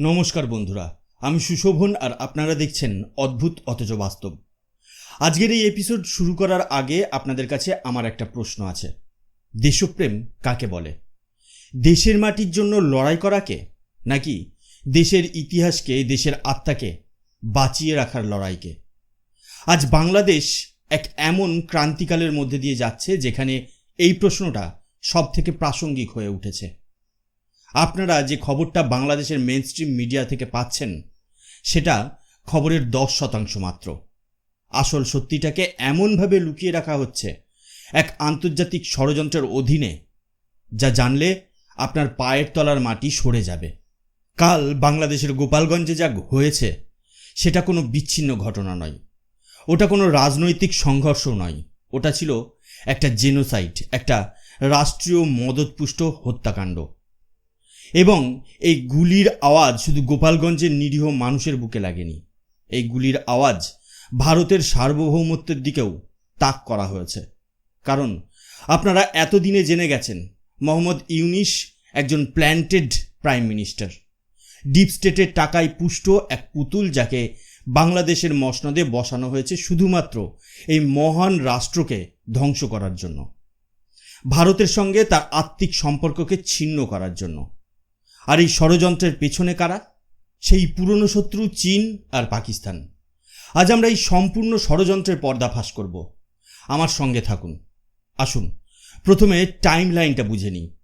নমস্কার বন্ধুরা, আমি সুশোভন আর আপনারা দেখছেন অদ্ভুত অথচ বাস্তব। আজকের এই এপিসোড শুরু করার আগে আপনাদের কাছে আমার একটা প্রশ্ন আছে। দেশপ্রেম কাকে বলে? দেশের মাটির জন্য লড়াই করাকে নাকি দেশের ইতিহাসকে, দেশের আত্মাকে বাঁচিয়ে রাখার লড়াইকে আজ বাংলাদেশ এক এমন ক্রান্তিকালের মধ্যে দিয়ে যাচ্ছে যেখানে এই প্রশ্নটা সব থেকে প্রাসঙ্গিক হয়ে উঠেছে। আপনারা যে খবরটা বাংলাদেশের মেন স্ট্রিম মিডিয়া থেকে পাচ্ছেন, সেটা খবরের দশ শতাংশ মাত্র। আসল সত্যিটাকে এমনভাবে লুকিয়ে রাখা হচ্ছে এক আন্তর্জাতিক ষড়যন্ত্রের অধীনে, যা জানলে আপনার পায়ের তলার মাটি সরে যাবে। কাল বাংলাদেশের গোপালগঞ্জে যা হয়েছে, সেটা কোনো বিচ্ছিন্ন ঘটনা নয়। ওটা কোনো রাজনৈতিক সংঘর্ষ নয়। ওটা ছিল একটা জেনোসাইট একটা রাষ্ট্রীয় মদতপুষ্ট হত্যাকাণ্ড। এবং এই গুলির আওয়াজ শুধু গোপালগঞ্জের নিরীহ মানুষের বুকে লাগেনি। এই গুলির আওয়াজ ভারতের সার্বভৌমত্বের দিকেও তাক করা হয়েছে। কারণ আপনারা এতদিনে জেনে গেছেন, মোহাম্মদ ইউনিস একজন প্ল্যান্টেড প্রাইম মিনিস্টার। ডিপ স্টেটের টাকায় পুষ্ট এক পুতুল যাকে বাংলাদেশের মসনদে বসানো হয়েছে শুধুমাত্র এই মহান রাষ্ট্রকে ধ্বংস করার জন্য। ভারতের সঙ্গে তার আত্মিক সম্পর্ককে ছিন্ন করার জন্য। আর এই ষড়যন্ত্রের পেছনে কারা? সেই পুরনো শত্রু চীন আর পাকিস্তান। আজ আমরা এই সম্পূর্ণ ষড়যন্ত্রের পর্দাফাশ করব। আমার সঙ্গে থাকুন। আসুন, প্রথমে টাইম লাইনটা বুঝে নিই।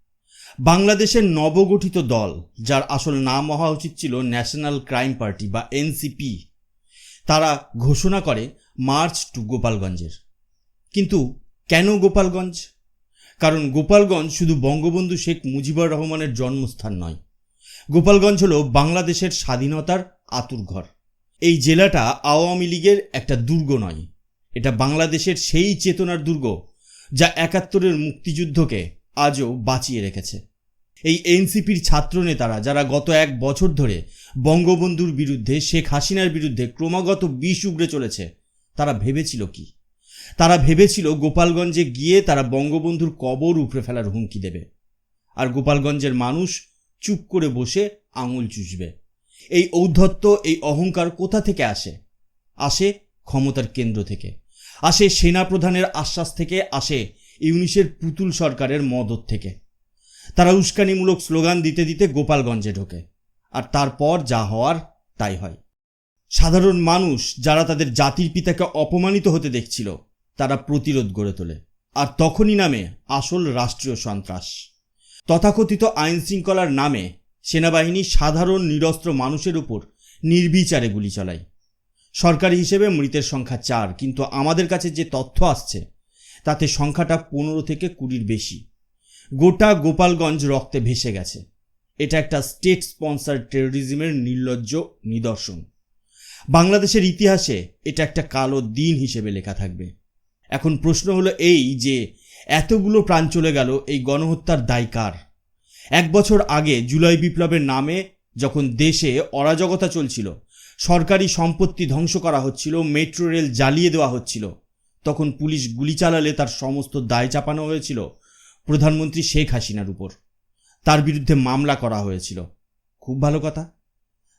বাংলাদেশের নবগঠিত দল, যার আসল নাম হওয়া উচিত ছিল ন্যাশনাল ক্রাইম পার্টি বা এনসিপি তারা ঘোষণা করে মার্চ টু গোপালগঞ্জের। কিন্তু কেন গোপালগঞ্জ? কারণ গোপালগঞ্জ শুধু বঙ্গবন্ধু শেখ মুজিবুর রহমানের জন্মস্থান নয় গোপালগঞ্জ হল বাংলাদেশের স্বাধীনতার আতুরঘর এই জেলাটা আওয়ামী লীগের একটা দুর্গ নয়। এটা বাংলাদেশের সেই চেতনার দুর্গ যা একাত্তরের মুক্তিযুদ্ধকে আজও বাঁচিয়ে রেখেছে। এই এনসিপির ছাত্রনেতারা যারা গত এক বছর ধরে বঙ্গবন্ধুর বিরুদ্ধে, শেখ হাসিনার বিরুদ্ধে ক্রমাগত বিষ উগড়ে চলেছে, তারা ভেবেছিল কি? তারা ভেবেছিল গোপালগঞ্জে গিয়ে তারা বঙ্গবন্ধুর কবর উপড়ে ফেলার হুমকি দেবে। আর গোপালগঞ্জের মানুষ চুপ করে বসে আঙুল চুষবে। এই ঔদ্ধত্য, এই অহংকার কোথা থেকে আসে? আসে ক্ষমতার কেন্দ্র থেকে। আসে সেনাপ্রধানের আশ্বাস থেকে, আসে ইউনিসের পুতুল সরকারের মদত থেকে। তারা উস্কানিমূলক স্লোগান দিতে দিতে গোপালগঞ্জে ঢোকে। আর তারপর যা হওয়ার, তাই হয়। সাধারণ মানুষ যারা তাদের জাতির পিতাকে অপমানিত হতে দেখছিল, তারা প্রতিরোধ গড়ে তোলে। আর তখনই নামে আসল রাষ্ট্রীয় সন্ত্রাস। তথাকথিত আইন শৃঙ্খলার নামে সেনাবাহিনী সাধারণ নিরস্ত্র মানুষের উপর নির্বিচারে গুলি চালায়। সরকারি হিসেবে মৃতের সংখ্যা চার, কিন্তু আমাদের কাছে যে তথ্য আসছে, তাতে সংখ্যাটা পনেরো থেকে কুড়ির বেশি। গোটা গোপালগঞ্জ রক্তে ভেসে গেছে। এটা একটা স্টেট স্পন্সার টেরোরিজমের নির্লজ্জ নিদর্শন। বাংলাদেশের ইতিহাসে এটা একটা কালো দিন হিসেবে লেখা থাকবে। এখন প্রশ্ন হলো এই যে এতগুলো প্রাণ চলে গেল, এই গণহত্যার দায় কার এক বছর আগে জুলাই বিপ্লবের নামে যখন দেশে অরাজকতা চলছিল, সরকারি সম্পত্তি ধ্বংস করা হচ্ছিল, মেট্রো রেল জ্বালিয়ে দেওয়া হচ্ছিল, তখন পুলিশ গুলি চালালে তার সমস্ত দায় চাপানো হয়েছিল প্রধানমন্ত্রী শেখ হাসিনার উপর। তার বিরুদ্ধে মামলা করা হয়েছিল। খুব ভালো কথা।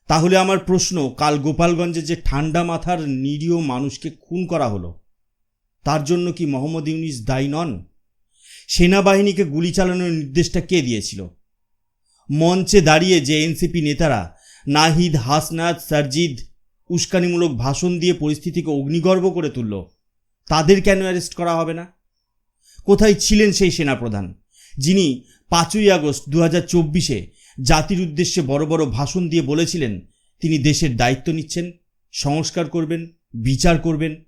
তাহলে আমার প্রশ্ন, কাল গোপালগঞ্জে যে ঠান্ডা মাথার নিরীহ মানুষকে খুন করা হলো, তার জন্য কি মোহাম্মদ ইউনিস দায়ী নন? সেনাবাহিনীকে গুলি চালানোর নির্দেশটা কে দিয়েছিল? মঞ্চে দাঁড়িয়ে যে এনসিপি নেতারা নাহিদ হাসনাদ সারজিদ উস্কানিমূলক ভাষণ দিয়ে পরিস্থিতিকে অগ্নিগর্ভ করে তুলল, তাদের কেন অ্যারেস্ট করা হবে না? কোথায় ছিলেন সেই সেনাপ্রধান, যিনি পাঁচই আগস্ট দু হাজার চব্বিশে জাতির উদ্দেশ্যে বড় বড় ভাষণ দিয়ে বলেছিলেন, তিনি দেশের দায়িত্ব নিচ্ছেন, সংস্কার করবেন, বিচার করবেন।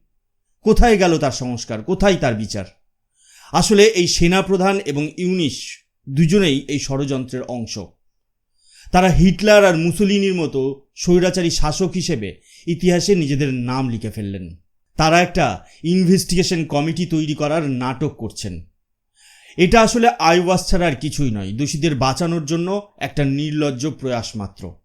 কোথায় গেল তার সংস্কার? কোথায় তার বিচার? আসলে এই সেনাপ্রধান এবং ইউনিশ দুজনেই এই ষড়যন্ত্রের অংশ। তারা হিটলার আর মুসলিনির মতো স্বৈরাচারী শাসক হিসেবে ইতিহাসে নিজেদের নাম লিখে ফেললেন। তারা একটা ইনভেস্টিগেশন কমিটি তৈরি করার নাটক করছেন। এটা আসলে আইওয়াস ছাড়া আর কিছুই নয়, দোষীদের বাঁচানোর জন্য একটা নির্লজ্জ প্রয়াস মাত্র।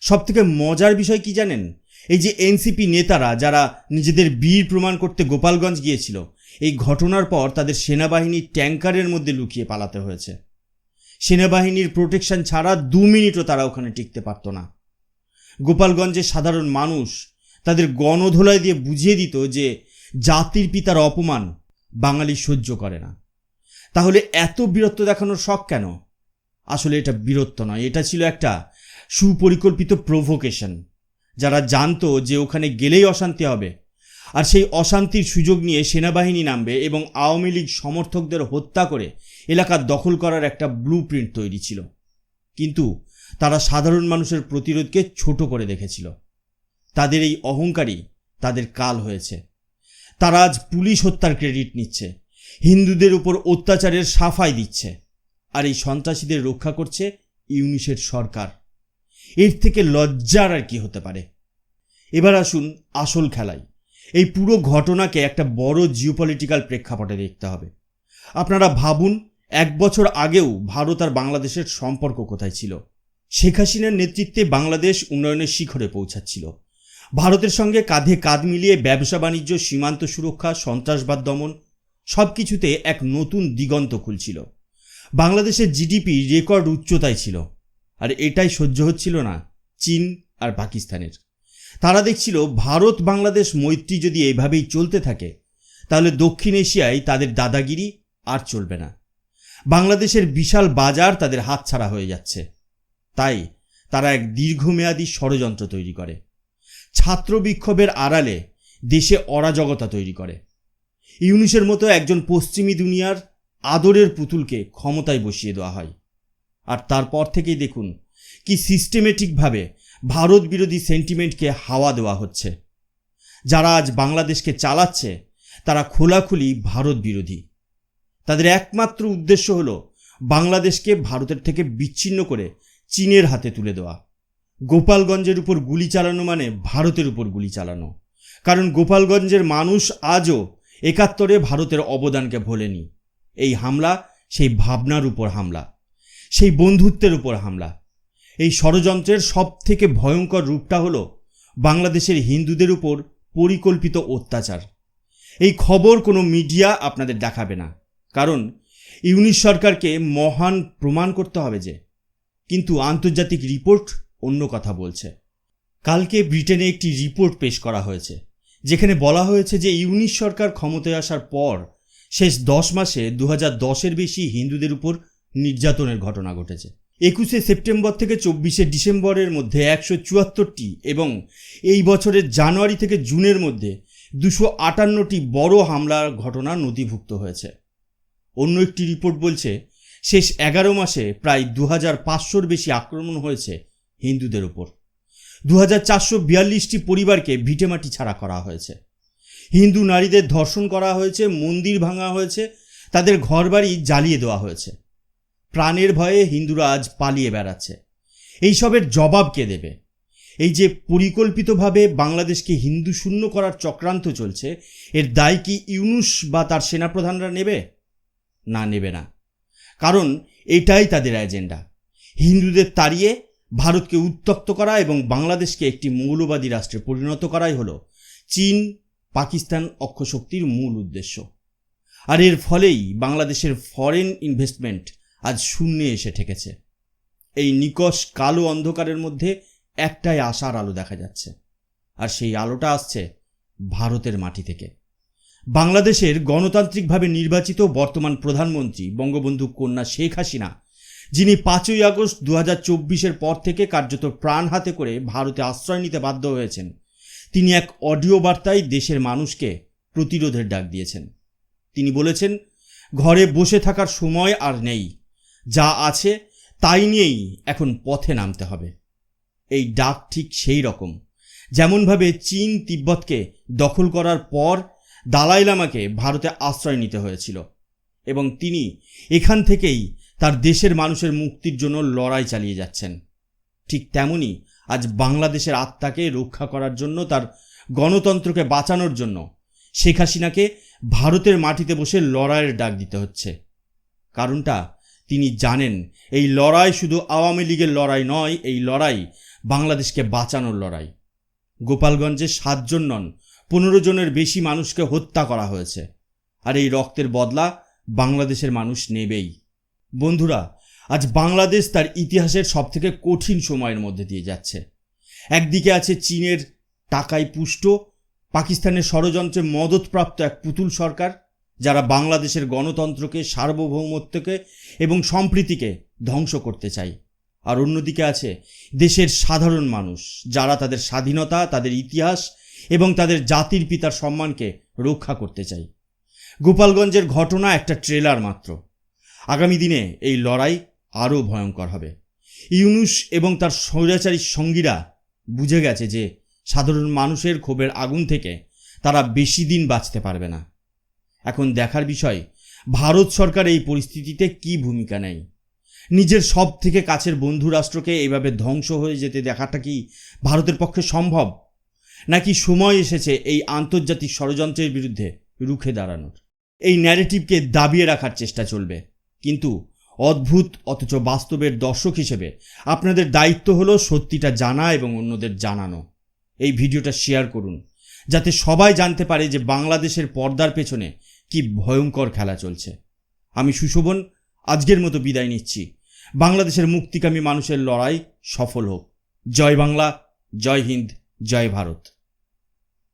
সবথেকে মজার বিষয় কি জানেন? এই যে এনসিপি নেতারা, যারা নিজেদের বীর প্রমাণ করতে গোপালগঞ্জ গিয়েছিল এই ঘটনার পর তাদের সেনাবাহিনী ট্যাঙ্কারের মধ্যে লুকিয়ে পালাতে হয়েছে। সেনাবাহিনীর প্রোটেকশন ছাড়া দু মিনিটও তারা ওখানে টিকতে পারতো না। গোপালগঞ্জের সাধারণ মানুষ তাদের গণধোলায় দিয়ে বুঝিয়ে দিত যে জাতির পিতার অপমান বাঙালি সহ্য করে না। তাহলে এত বীরত্ব দেখানোর শখ কেন? আসলে এটা বীরত্ব নয়, এটা ছিল একটা সুপরিকল্পিত প্রভোকেশন যারা জানতো যে ওখানে গেলেই অশান্তি হবে আর সেই অশান্তির সুযোগ নিয়ে সেনাবাহিনী নামবে এবং আওয়ামী লীগ সমর্থকদের হত্যা করে এলাকা দখল করার একটা ব্লু প্রিন্ট তৈরি ছিল। কিন্তু তারা সাধারণ মানুষের প্রতিরোধকে ছোট করে দেখেছিল। তাদের এই অহংকারই তাদের কাল হয়েছে। তারা আজ পুলিশ হত্যার ক্রেডিট নিচ্ছে, হিন্দুদের উপর অত্যাচারের সাফাই দিচ্ছে আর এই সন্ত্রাসীদের রক্ষা করছে ইউনিসের সরকার। এর থেকে লজ্জার আর কি হতে পারে। এবার আসুন আসল খেলায়। এই পুরো ঘটনাকে একটা বড় জিওপলিটিক্যাল প্রেক্ষাপটে দেখতে হবে। আপনারা ভাবুন, এক বছর আগেও ভারত আর বাংলাদেশের সম্পর্ক কোথায় ছিল? শেখ হাসিনার নেতৃত্বে বাংলাদেশ উন্নয়নের শিখরে পৌঁছাচ্ছিল। ভারতের সঙ্গে কাঁধে কাঁধ মিলিয়ে ব্যবসা, বাণিজ্য, সীমান্ত সুরক্ষা, সন্ত্রাসবাদ দমন সব কিছুতে এক নতুন দিগন্ত খুলছিল। বাংলাদেশের জিডিপি রেকর্ড উচ্চতায় ছিল। আর এটাই সহ্য হচ্ছিল না চীন আর পাকিস্তানের। তারা দেখছিল ভারত বাংলাদেশ মৈত্রী যদি এইভাবেই চলতে থাকে, তাহলে দক্ষিণ এশিয়ায় তাদের দাদাগিরি আর চলবে না। বাংলাদেশের বিশাল বাজার তাদের হাতছাড়া হয়ে যাচ্ছে। তাই তারা এক দীর্ঘমেয়াদী ষড়যন্ত্র তৈরি করে। ছাত্র বিক্ষোভের আড়ালে দেশে অরাজকতা তৈরি করে। ইউনিসের মতো একজন পশ্চিমী দুনিয়ার আদরের পুতুলকে ক্ষমতায় বসিয়ে দেওয়া হয়। আর তারপর থেকেই দেখুন কি সিস্টেমেটিকভাবে ভারত বিরোধী সেন্টিমেন্টকে হাওয়া দেওয়া হচ্ছে। যারা আজ বাংলাদেশকে চালাচ্ছে, তারা খোলাখুলি ভারত বিরোধী তাদের একমাত্র উদ্দেশ্য হল বাংলাদেশকে ভারতের থেকে বিচ্ছিন্ন করে চীনের হাতে তুলে দেওয়া। গোপালগঞ্জের উপর গুলি চালানো মানে ভারতের উপর গুলি চালানো। কারণ গোপালগঞ্জের মানুষ আজও একাত্তরে ভারতের অবদানকে ভোলেনি। এই হামলা সেই ভাবনার উপর হামলা। সেই বন্ধুত্বের উপর হামলা। এই ষড়যন্ত্রের সব থেকে ভয়ঙ্কর রূপটা হলো বাংলাদেশের হিন্দুদের উপর পরিকল্পিত অত্যাচার। এই খবর কোনো মিডিয়া আপনাদের দেখাবে না। কারণ ইউনিশ সরকারকে মহান প্রমাণ করতে হবে যে, কিন্তু আন্তর্জাতিক রিপোর্ট অন্য কথা বলছে। কালকে ব্রিটেনে একটি রিপোর্ট পেশ করা হয়েছে, যেখানে বলা হয়েছে যে ইউনিশ সরকার ক্ষমতায় আসার পর শেষ দশ মাসে দু হাজার দশের বেশি হিন্দুদের উপর নির্যাতনের ঘটনা ঘটেছে। একুশে সেপ্টেম্বর থেকে চব্বিশে ডিসেম্বরের মধ্যে একশো চুয়াত্তরটি এবং এই বছরের জানুয়ারি থেকে জুনের মধ্যে দুশো আটান্নটি বড় হামলার ঘটনা নথিভুক্ত হয়েছে। অন্য একটি রিপোর্ট বলছে, শেষ এগারো মাসে প্রায় দু হাজার পাঁচশোর বেশি আক্রমণ হয়েছে হিন্দুদের উপর দু হাজার চারশো বিয়াল্লিশটি পরিবারকে ভিটেমাটি ছাড়া করা হয়েছে। হিন্দু নারীদের ধর্ষণ করা হয়েছে, মন্দির ভাঙা হয়েছে, তাদের ঘরবাড়ি জ্বালিয়ে দেওয়া হয়েছে। প্রাণের ভয়ে হিন্দুরা আজ পালিয়ে বেড়াচ্ছে। এইসবের জবাব কে দেবে? এই যে পরিকল্পিতভাবে বাংলাদেশকে হিন্দু শূন্য করার চক্রান্ত চলছে, এর দায় কি ইউনুস বা তার সেনাপ্রধানরা নেবে? না নেবে না। কারণ এটাই তাদের এজেন্ডা। হিন্দুদের তাড়িয়ে ভারতকে উত্তক্ত করা এবং বাংলাদেশকে একটি মৌলবাদী রাষ্ট্রে পরিণত করাই হলো চীন পাকিস্তান অক্ষশক্তির মূল উদ্দেশ্য। আর এর ফলেই বাংলাদেশের ফরেন ইনভেস্টমেন্ট আজ শূন্যে এসে ঠেকেছে। এই নিকশ কালো অন্ধকারের মধ্যে একটাই আশার আলো দেখা যাচ্ছে। আর সেই আলোটা আসছে ভারতের মাটি থেকে। বাংলাদেশের গণতান্ত্রিকভাবে নির্বাচিত বর্তমান প্রধানমন্ত্রী বঙ্গবন্ধু কন্যা শেখ হাসিনা, যিনি পাঁচই আগস্ট দু হাজার পর থেকে কার্যত প্রাণ হাতে করে ভারতে আশ্রয় নিতে বাধ্য হয়েছেন, তিনি এক অডিও বার্তায় দেশের মানুষকে প্রতিরোধের ডাক দিয়েছেন। তিনি বলেছেন, ঘরে বসে থাকার সময় আর নেই। যা আছে তাই নিয়েই এখন পথে নামতে হবে। এই ডাক ঠিক সেই রকম। যেমনভাবে চীন তিব্বতকে দখল করার পর দালাই লামাকে ভারতে আশ্রয় নিতে হয়েছিল এবং তিনি এখান থেকেই তার দেশের মানুষের মুক্তির জন্য লড়াই চালিয়ে যাচ্ছেন। ঠিক তেমনি আজ বাংলাদেশের আত্মাকে রক্ষা করার জন্য, তার গণতন্ত্রকে বাঁচানোর জন্য শেখ হাসিনাকে ভারতের মাটিতে বসে লড়াইয়ের ডাক দিতে হচ্ছে। কারণটা তিনি জানেন, এই লড়াই শুধু আওয়ামী লীগের লড়াই নয়, এই লড়াই বাংলাদেশকে বাঁচানোর লড়াই। গোপালগঞ্জে সাতজন নন, পনেরো জনের বেশি মানুষকে হত্যা করা হয়েছে। আর এই রক্তের বদলা বাংলাদেশের মানুষ নেবেই। বন্ধুরা, আজ বাংলাদেশ তার ইতিহাসের সবথেকে কঠিন সময়ের মধ্যে দিয়ে যাচ্ছে। একদিকে আছে চীনের টাকায় পুষ্ট, পাকিস্তানের ষড়যন্ত্রে মদতপ্রাপ্ত এক পুতুল সরকার যারা বাংলাদেশের গণতন্ত্রকে, সার্বভৌমত্বকে এবং সম্প্রীতিকে ধ্বংস করতে চায়। আর অন্যদিকে আছে দেশের সাধারণ মানুষ, যারা তাদের স্বাধীনতা, তাদের ইতিহাস এবং তাদের জাতির পিতার সম্মানকে রক্ষা করতে চায়। গোপালগঞ্জের ঘটনা একটা ট্রেলার মাত্র। আগামী দিনে এই লড়াই আরও ভয়ঙ্কর হবে। ইউনুস এবং তার স্বৈরাচারী সঙ্গীরা বুঝে গেছে যে সাধারণ মানুষের ক্ষোভের আগুন থেকে তারা বেশি দিন বাঁচতে পারবে না। এখন দেখার বিষয়, ভারত সরকার এই পরিস্থিতিতে কি ভূমিকা নেয়? নিজের সব থেকে কাছের বন্ধু রাষ্ট্রকে এইভাবে ধ্বংস হয়ে যেতে দেখাটা কি ভারতের পক্ষে সম্ভব? নাকি সময় এসেছে এই আন্তর্জাতিক ষড়যন্ত্রের বিরুদ্ধে রুখে দাঁড়ানোর? এই ন্যারেটিভকে দাবিয়ে রাখার চেষ্টা চলবে। কিন্তু অদ্ভুত, অথচ বাস্তবের দর্শক হিসেবে আপনাদের দায়িত্ব হলো সত্যিটা জানা এবং অন্যদের জানানো। এই ভিডিওটা শেয়ার করুন, যাতে সবাই জানতে পারে যে বাংলাদেশের পর্দার পেছনে কি ভয়ঙ্কর খেলা চলছে। আমি সুশোভন, আজকের মতো বিদায় নিচ্ছি। বাংলাদেশের মুক্তিকামী মানুষের লড়াই সফল হোক। জয় বাংলা, জয় হিন্দ, জয় ভারত।